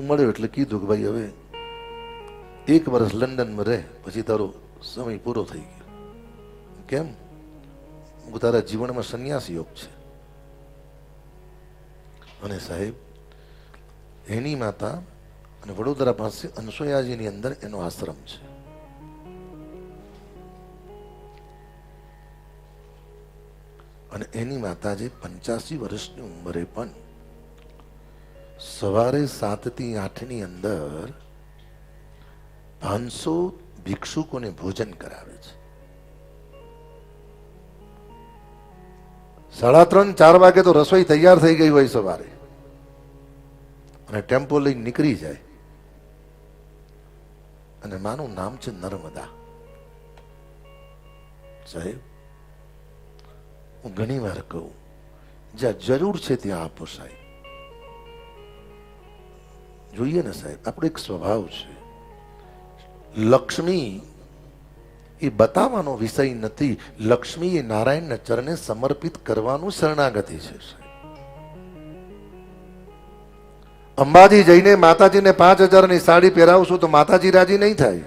હું મળ્યો એટલે કીધું કે ભાઈ હવે એક વર્ષ લંડનમાં રહે, પછી તારો સમય પૂરો થઈ ગયો. કેમ? તારા જીવનમાં સંન્યાસ યોગ છે. અને સાહેબ, એની માતા અને વડોદરા પાસે અનસોયાજીની અંદર એનો આશ્રમ છે. અને એની માતા જે પંચ્યાસી વર્ષની ઉંમરે પણ સવારે સાતથી આઠની અંદર પાંચસો ભિક્ષુકોને ભોજન કરાવે છે. સાડા ત્રણ, ચાર વાગે તો રસોઈ તૈયાર થઈ ગઈ હોય સવારે. અને ટેમ્પો લઈને નીકળી જાય. અને માનું નામ છે નર્મદા. સાહેબ, હું ઘણી વાર કહું, જ્યાં જરૂર છે ત્યાં આપો સાહેબ. જોઈએ ને સાહેબ, આપણો એક સ્વભાવ છે. લક્ષ્મી એ બતાવવાનો વિષય નથી, લક્ષ્મી એ નારાયણના ચરણે સમર્પિત કરવાનું શરણાગતિ છે અંબાજી જઈને માતાજીને પાંચ હજારની સાડી પહેરાવશું તો માતાજી રાજી નહીં થાય.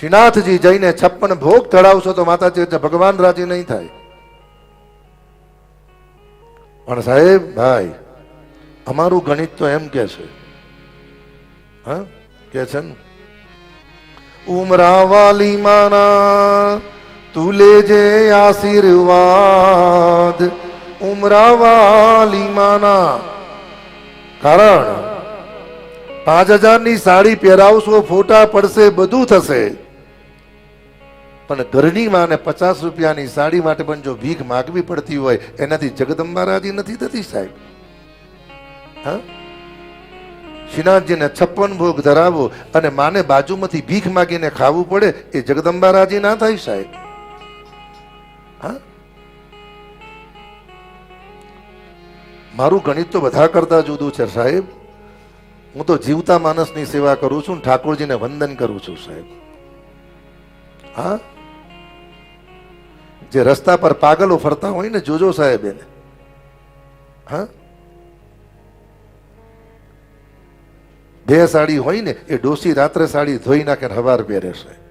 શ્રીનાથજી જઈને છપ્પન ભોગ ચડાવશો તો માતાજી ભગવાન રાજી નહીં થાય. પણ સાહેબ, ભાઈ, અમારું ગણિત તો એમ કે છે. હા? કે છે ને? ઉમરાવાલી માના તું લેજે આશીર્વાદ. ઉમરાવાલી માના. કારણ પાંચ હજારની સાડી પહેરાવશો, ફોટા પડશે, બધું થશે. પણ ઘરની માને પચાસ રૂપિયાની સાડી માટે પણ જો ભીખ માગવી પડતી હોય, એનાથી જગદંબા રાજી નથી થતી સાહેબ. હા? શ્રીનાથજીને છપ્પન ભોગ ધરાવો અને માને બાજુમાંથી ભીખ માગીને ખાવું પડે, એ જગદંબા રાજી ના થાય સાહેબ. હા? મારું ગણિત તો બધા કરતા જુદું છે સાહેબ. હું તો જીવતા માણસની સેવા કરું છું ઠાકોરજીને વંદન કરું છું સાહેબ. હા? જે રસ્તા પર પાગલો ફરતા હોય ને જોજો સાહેબ એને. હા? બે સાડી હોય ને એ ડોસી રાત્રે સાડી ધોઈ નાખે હવાર પહેરે છે.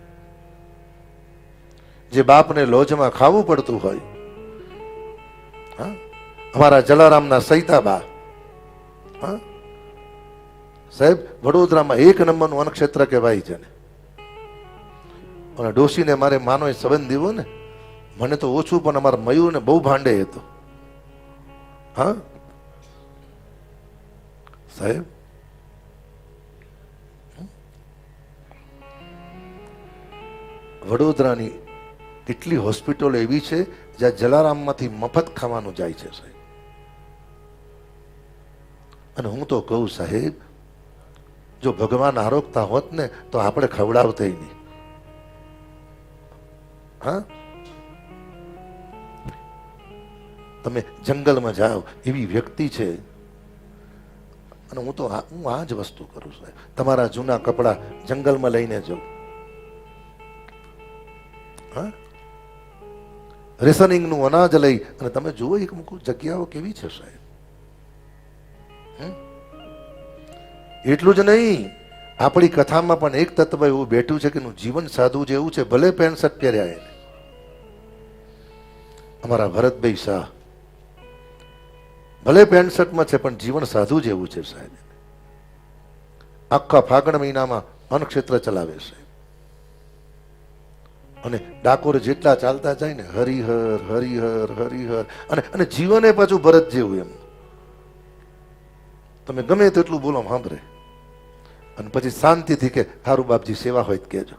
જે બાપને લોજમાં ખાવું પડતું હોય. હા? અમારા જલારામના સૈતાબા હા? સાહેબ, વડોદરામાં એક નંબરનું વનક્ષેત્ર કહેવાય છે ને. અને ડોસીને મારે માનો સંબંધ દેવો ને મને તો ઓછું, પણ અમારા મયુરને બહુ ભાંડે હતો. હા? સાહેબ? વડોદરાની કેટલી હોસ્પિટલો એવી છે જ્યાં જલારામમાંથી મફત ખાવાનું જાય છે, સાહેબ. અને હું તો કહું, સાહેબ, જો ભગવાન આરોગતા હોત ને, તો આપણે ખવડાવતા નહીં. હા? તમે જંગલમાં જાઓ, એવી વ્યક્તિ છે. અને હું તો હું આ જ વસ્તુ કરું સાહેબ તમારા જૂના કપડાં જંગલમાં લઈને જાઉં હા? રેશનિંગનું અનાજ લઈ અને તમે જુઓ એક મૂકું, જગ્યાઓ કેવી છે સાહેબ? એટલું જ નહીં. આપણી કથામાં પણ એક તત્વ એવું બેઠું છે કે એનું જીવન સાધુ જેવું છે, ભલે પેન્ટ શર્ટ પહેર્યા એને. અમારા ભરતભાઈ શાહ ભલે પેન્ટ શર્ટમાં છે, પણ જીવન સાધુ જેવું છે સાહેબ. આખા ફાગણ મહિનામાં અનક્ષેત્ર ચલાવે છે. અને ડાકોર જેટલા ચાલતા જાય ને, હરિહર હરિહર હરિહર, અને અને જીવને પાછું ભરત જેવું એમ. તમે ગમે તેટલું બોલો સાંભળે અને પછી શાંતિથી કે, હારું બાપજી, સેવા હોય તો કહેજો.